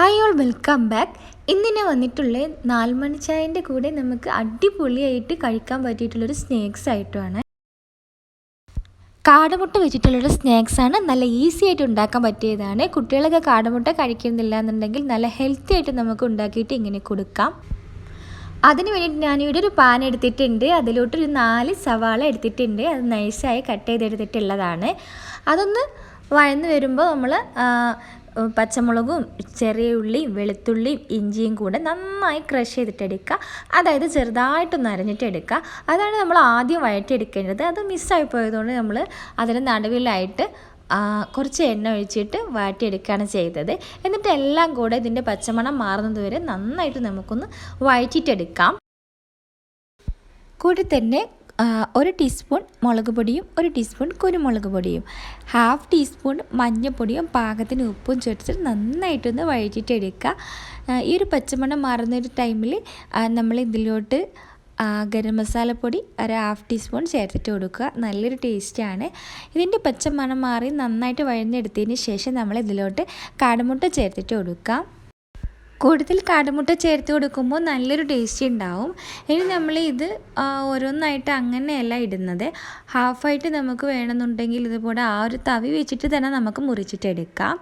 Hi all welcome back ഇന്നിനെ വന്നിട്ടുള്ള നാൽമണി ചായന്റെ കൂടെ നമുക്ക് അടിപൊളിയായിട്ട് കഴിക്കാൻ പറ്റിയിട്ടുള്ളൊരു സ്നാക്സ് ആയിട്ടുമാണ് കാടമുട്ട വെച്ചിട്ടുള്ളൊരു സ്നാക്സാണ് നല്ല ഈസി ആയിട്ട് ഉണ്ടാക്കാൻ പറ്റിയതാണ്. കുട്ടികളൊക്കെ കാടമുട്ട കഴിക്കുന്നില്ല എന്നുണ്ടെങ്കിൽ നല്ല ഹെൽത്തി ആയിട്ട് നമുക്ക് ഉണ്ടാക്കിയിട്ട് ഇങ്ങനെ കൊടുക്കാം. അതിന് വേണ്ടിയിട്ട് ഞാനിവിടെ ഒരു പാൻ എടുത്തിട്ടുണ്ട്. അതിലോട്ടൊരു നാല് സവാള എടുത്തിട്ടുണ്ട്. അത് നൈസായി കട്ട് ചെയ്തെടുത്തിട്ടുള്ളതാണ്. അതൊന്ന് വഴന്ന് വരുമ്പോൾ നമ്മൾ പച്ചമുളകും ചെറിയ ഉള്ളിയും വെളുത്തുള്ളിയും ഇഞ്ചിയും കൂടെ നന്നായി ക്രഷ് ചെയ്തിട്ടെടുക്കുക. അതായത് ചെറുതായിട്ടൊന്ന് അരഞ്ഞിട്ടെടുക്കുക. അതാണ് നമ്മൾ ആദ്യം വഴറ്റിയെടുക്കേണ്ടത്. അത് മിസ്സായി പോയതുകൊണ്ട് നമ്മൾ അതിന് നടുവിലായിട്ട് കുറച്ച് എണ്ണ ഒഴിച്ചിട്ട് വാട്ടിയെടുക്കുകയാണ് ചെയ്തത്. എന്നിട്ട് എല്ലാം കൂടെ ഇതിന്റെ പച്ചമണം മാറുന്നതുവരെ നന്നായിട്ട് നമുക്കൊന്ന് വഴറ്റിയിട്ടെടുക്കാം. കൂടി തന്നെ ഒരു ടീസ്പൂൺ മുളക് പൊടിയും ഒരു ടീസ്പൂൺ കുരുമുളക് പൊടിയും. ഹാഫ് ടീസ്പൂൺ മഞ്ഞൾപ്പൊടിയും പാകത്തിന് ഉപ്പും ചേർത്തിട്ട് നന്നായിട്ടൊന്ന് വഴറ്റിയിട്ടെടുക്കുക. ഈ ഒരു പച്ചമണം മാറുന്നൊരു ടൈമിൽ നമ്മൾ ഇതിലോട്ട് ഗരം മസാലപ്പൊടി ഒരു ഹാഫ് ടീസ്പൂൺ ചേർത്തിട്ട് കൊടുക്കുക. നല്ലൊരു ടേസ്റ്റാണ് ഇതിന്റെ പച്ചമണം മാറി നന്നായിട്ട് വഴഞ്ഞെടുത്തതിന് ശേഷം നമ്മൾ ഇതിലോട്ട് കാടമുട്ട ചേർത്തിട്ട് കൊടുക്കാം. കൂടുതൽ കാടമുട്ട ചേർത്ത് കൊടുക്കുമ്പോൾ നല്ലൊരു ടേസ്റ്റ് ഉണ്ടാവും. ഇനി നമ്മൾ ഇത് ഓരോന്നായിട്ട് അങ്ങനെയല്ല ഇടുന്നത്. ഹാഫായിട്ട് നമുക്ക് വേണമെന്നുണ്ടെങ്കിൽ ഇതുപോലെ ആ ഒരു തവി വെച്ചിട്ട് തന്നെ നമുക്ക് മുറിച്ചിട്ടെടുക്കാം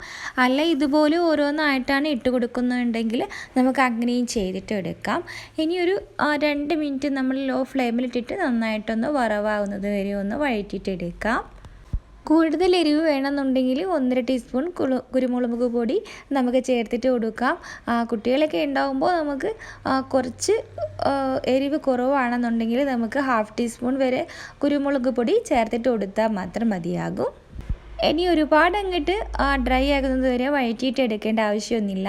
അല്ല ഇതുപോലെ ഓരോന്നായിട്ടാണ് ഇട്ട് കൊടുക്കുന്നുണ്ടെങ്കിൽ നമുക്ക് അങ്ങനെയും ചെയ്തിട്ട് എടുക്കാം. ഇനി ഒരു രണ്ട് മിനിറ്റ് നമ്മൾ ലോ ഫ്ലെയിമിലിട്ടിട്ട് നന്നായിട്ടൊന്ന് വറവാകുന്നത് വരെ ഒന്ന് വഴറ്റിയിട്ടെടുക്കാം കൂടുതൽ എരിവ് വേണമെന്നുണ്ടെങ്കിൽ ഒന്നര ടീസ്പൂൺ കുരുമുളക് പൊടി നമുക്ക് ചേർത്തിട്ട് കൊടുക്കാം. കുട്ടികളൊക്കെ ഉണ്ടാകുമ്പോൾ നമുക്ക് കുറച്ച് എരിവ് കുറവാണെന്നുണ്ടെങ്കിൽ നമുക്ക് ഹാഫ് ടീസ്പൂൺ വരെ കുരുമുളക് പൊടി ചേർത്തിട്ട് കൊടുത്താൽ മാത്രം മതിയാകും. ഇനി ഒരുപാട് അങ്ങോട്ട് ഡ്രൈ ആകുന്നത് വരെ വഴറ്റിയിട്ട് എടുക്കേണ്ട ആവശ്യമൊന്നുമില്ല.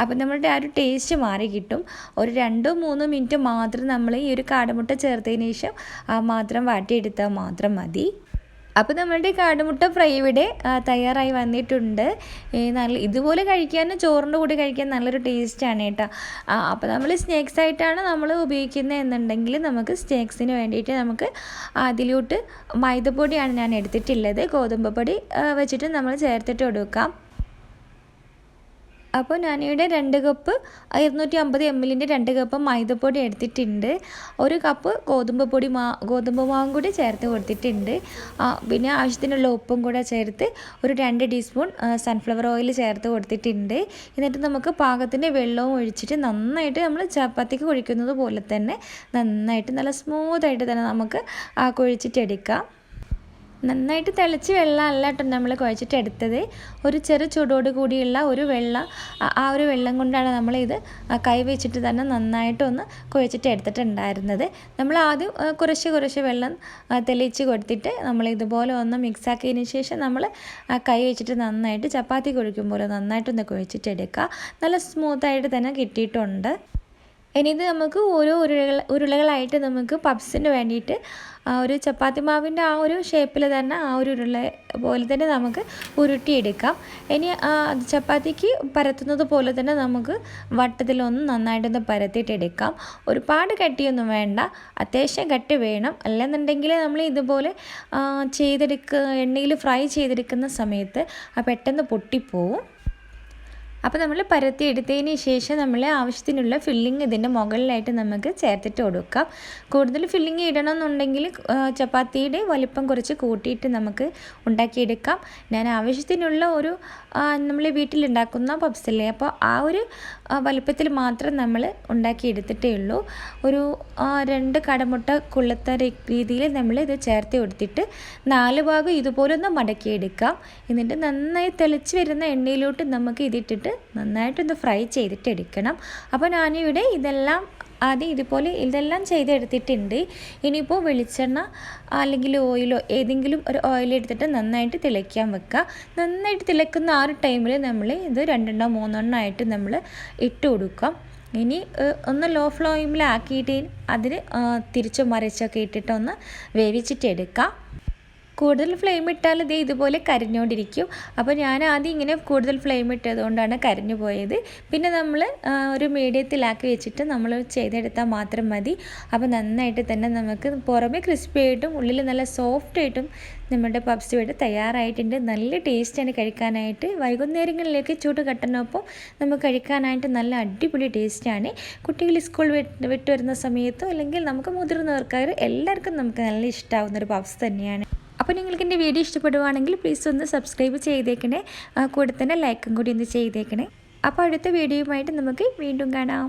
അപ്പം നമ്മളുടെ ആ ഒരു ടേസ്റ്റ് മാറി കിട്ടും. ഒരു രണ്ടോ മൂന്നോ മിനിറ്റ് മാത്രം നമ്മൾ ഈ ഒരു കാടമുട്ട ചേർത്തതിന് ശേഷം മാത്രം വാട്ടിയെടുത്താൽ മാത്രം മതി. അപ്പോൾ നമ്മളുടെ കാടുമുട്ട ഫ്രൈ ഇവിടെ തയ്യാറായി വന്നിട്ടുണ്ട്. നല്ല ഇതുപോലെ കഴിക്കാൻ ചോറിന്റെ കൂടെ കഴിക്കാൻ നല്ലൊരു ടേസ്റ്റാണ് കേട്ടോ. അപ്പോൾ നമ്മൾ സ്നാക്സ് ആയിട്ടാണ് നമ്മൾ ഉപയോഗിക്കുന്നത് എന്നുണ്ടെങ്കിൽ നമുക്ക് സ്നാക്സിന് വേണ്ടിയിട്ട് നമുക്ക് അതിലോട്ട് മൈദപ്പൊടിയാണ് ഞാൻ എടുത്തിട്ടുള്ളത്. ഗോതമ്പ് പൊടി വെച്ചിട്ട് നമ്മൾ ചേർത്തിട്ട് കൊടുക്കാം. അപ്പോൾ ഞാനിവിടെ രണ്ട് കപ്പ് ഇരുന്നൂറ്റി അമ്പത് എം എല്ലിന്റെ രണ്ട് കപ്പ് മൈദപ്പൊടി എടുത്തിട്ടുണ്ട്. ഒരു കപ്പ് ഗോതമ്പ് പൊടി മാ ഗോതമ്പ് മാവും കൂടി ചേർത്ത് കൊടുത്തിട്ടുണ്ട്. പിന്നെ ആവശ്യത്തിനുള്ള ഉപ്പും കൂടെ ചേർത്ത് ഒരു രണ്ട് ടീസ്പൂൺ സൺഫ്ലവർ ഓയിൽ ചേർത്ത് കൊടുത്തിട്ടുണ്ട്. എന്നിട്ട് നമുക്ക് പാകത്തിന്റെ വെള്ളവും ഒഴിച്ചിട്ട് നന്നായിട്ട് നമ്മൾ ചപ്പാത്തിക്ക് കുഴിക്കുന്നത് പോലെ തന്നെ നന്നായിട്ട് നല്ല സ്മൂത്തായിട്ട് തന്നെ നമുക്ക് ആ കുഴിച്ചിട്ടെടുക്കാം നന്നായിട്ട് തിളച്ച് വെള്ളം അല്ല കേട്ടോ നമ്മൾ കുഴച്ചിട്ട് എടുത്തത്. ഒരു ചെറു ചൂടോട് കൂടിയുള്ള ഒരു വെള്ളം ആ ഒരു വെള്ളം കൊണ്ടാണ് നമ്മളിത് കൈ വെച്ചിട്ട് തന്നെ നന്നായിട്ടൊന്ന് കുഴച്ചിട്ട് എടുത്തിട്ടുണ്ടായിരുന്നത്. നമ്മൾ ആദ്യം കുറച്ച് കുറച്ച് വെള്ളം തെളിയിച്ച് കൊടുത്തിട്ട് നമ്മൾ ഇതുപോലെ ഒന്ന് മിക്സ് ആക്കിയതിന് ശേഷം നമ്മൾ കൈ വെച്ചിട്ട് നന്നായിട്ട് ചപ്പാത്തി കുഴിക്കുമ്പോൾ നന്നായിട്ടൊന്ന് കുഴച്ചിട്ടെടുക്കുക. നല്ല സ്മൂത്തായിട്ട് തന്നെ കിട്ടിയിട്ടുണ്ട്. ഇനി ഇത് നമുക്ക് ഓരോ ഉരുളകൾ ഉരുളകളായിട്ട് നമുക്ക് പപ്സിന് വേണ്ടിയിട്ട് ഒരു ചപ്പാത്തി മാവിന്റെ ആ ഒരു ഷേപ്പിൽ തന്നെ ആ ഒരു ഉരുള പോലെ തന്നെ നമുക്ക് ഉരുട്ടിയെടുക്കാം. ഇനി ചപ്പാത്തിക്ക് പരത്തുന്നത് പോലെ തന്നെ നമുക്ക് വട്ടത്തിലൊന്ന് നന്നായിട്ടൊന്ന് പരത്തിയിട്ടെടുക്കാം. ഒരുപാട് കട്ടിയൊന്നും വേണ്ട. അത്യാവശ്യം കട്ടി വേണം. അല്ലെന്നുണ്ടെങ്കിൽ നമ്മൾ ഇതുപോലെ ചെയ്തെടുക്കുക എണ്ണയിൽ ഫ്രൈ ചെയ്തെടുക്കുന്ന സമയത്ത് ആ പെട്ടെന്ന് പൊട്ടിപ്പോവും. അപ്പോൾ നമ്മൾ പരത്തി എടുത്തതിന് ശേഷം നമ്മൾ ആവശ്യത്തിനുള്ള ഫില്ലിങ് ഇതിന്റെ മുകളിലായിട്ട് നമുക്ക് ചേർത്തിട്ട് കൊടുക്കാം. കൂടുതൽ ഫില്ലിങ് ഇടണമെന്നുണ്ടെങ്കിൽ ചപ്പാത്തിയുടെ വലിപ്പം കുറച്ച് കൂട്ടിയിട്ട് നമുക്ക് ഉണ്ടാക്കിയെടുക്കാം. ഞാൻ ആവശ്യത്തിനുള്ള ഒരു നമ്മൾ വീട്ടിലുണ്ടാക്കുന്ന പപ്സല്ലേ അപ്പോൾ ആ ഒരു വലിപ്പത്തിൽ മാത്രം നമ്മൾ ഉണ്ടാക്കിയെടുത്തിട്ടേ ഉള്ളൂ. ഒരു രണ്ട് കടമുട്ട കൊള്ളത്ത രീതിയിൽ നമ്മൾ ഇത് ചേർത്ത് കൊടുത്തിട്ട് നാല് ഭാഗം ഇതുപോലെ ഒന്ന് മടക്കിയെടുക്കാം. എന്നിട്ട് നന്നായി തെളിച്ച് വരുന്ന എണ്ണയിലോട്ട് നമുക്ക് ഇതിട്ടിട്ട് നന്നായിട്ടൊന്ന് ഫ്രൈ ചെയ്തിട്ട് എടുക്കണം. അപ്പോൾ ഞാനിവിടെ ഇതെല്ലാം ആദ്യം ഇതുപോലെ ഇതെല്ലാം ചെയ്തെടുത്തിട്ടുണ്ട്. ഇനിയിപ്പോൾ വെളിച്ചെണ്ണ അല്ലെങ്കിൽ ഓയിലോ ഏതെങ്കിലും ഒരു ഓയിൽ എടുത്തിട്ട് നന്നായിട്ട് തിളയ്ക്കാൻ വെക്കുക. നന്നായിട്ട് തിളക്കുന്ന ആ ഒരു ടൈമിൽ നമ്മൾ ഇത് രണ്ടെണ്ണോ മൂന്നെണ്ണോ ആയിട്ട് നമ്മൾ ഇട്ട് കൊടുക്കാം. ഇനി ഒന്ന് ലോ ഫ്ലോയിമിലാക്കിയിട്ട് അതിന് തിരിച്ചും മറിച്ചൊക്കെ ഇട്ടിട്ടൊന്ന് വേവിച്ചിട്ട് എടുക്കാം. കൂടുതൽ ഫ്ലെയിം ഇട്ടാൽ ഇത് ഇതുപോലെ കരിഞ്ഞുകൊണ്ടിരിക്കും അപ്പോൾ ഞാൻ ആദ്യം ഇങ്ങനെ കൂടുതൽ ഫ്ലെയിം ഇട്ടതുകൊണ്ടാണ് കരിഞ്ഞു പോയത്. പിന്നെ നമ്മൾ ഒരു മീഡിയത്തിലാക്കി വെച്ചിട്ട് നമ്മൾ ചെയ്തെടുത്താൽ മാത്രം മതി. അപ്പോൾ നന്നായിട്ട് തന്നെ നമുക്ക് പുറമെ ക്രിസ്പി ആയിട്ടും ഉള്ളിൽ നല്ല സോഫ്റ്റ് ആയിട്ടും നമ്മുടെ പപ്സ് ഇവിടെ തയ്യാറായിട്ടുണ്ട്. നല്ല ടേസ്റ്റാണ് കഴിക്കാനായിട്ട്. വൈകുന്നേരങ്ങളിലേക്ക് ചൂട് കട്ടനൊപ്പം നമുക്ക് കഴിക്കാനായിട്ട് നല്ല അടിപൊളി ടേസ്റ്റാണ് കുട്ടികൾ സ്കൂൾ വിട്ട് വിട്ട് വരുന്ന സമയത്തോ അല്ലെങ്കിൽ നമുക്ക് മുതിർന്നവർക്കാർ എല്ലാവർക്കും നമുക്ക് നല്ല ഇഷ്ടമാവുന്ന ഒരു പപ്സ് തന്നെയാണ്. അപ്പോൾ നിങ്ങൾക്ക് എന്റെ വീഡിയോ ഇഷ്ടപ്പെടുവാണെങ്കിൽ പ്ലീസ് ഒന്ന് സബ്സ്ക്രൈബ് ചെയ്തേക്കണേ. കൂടെ തന്നെ ലൈക്കും കൂടി ഒന്ന് ചെയ്തേക്കണേ. അപ്പോൾ അടുത്ത വീഡിയോയുമായിട്ട് നമുക്ക് വീണ്ടും കാണാം.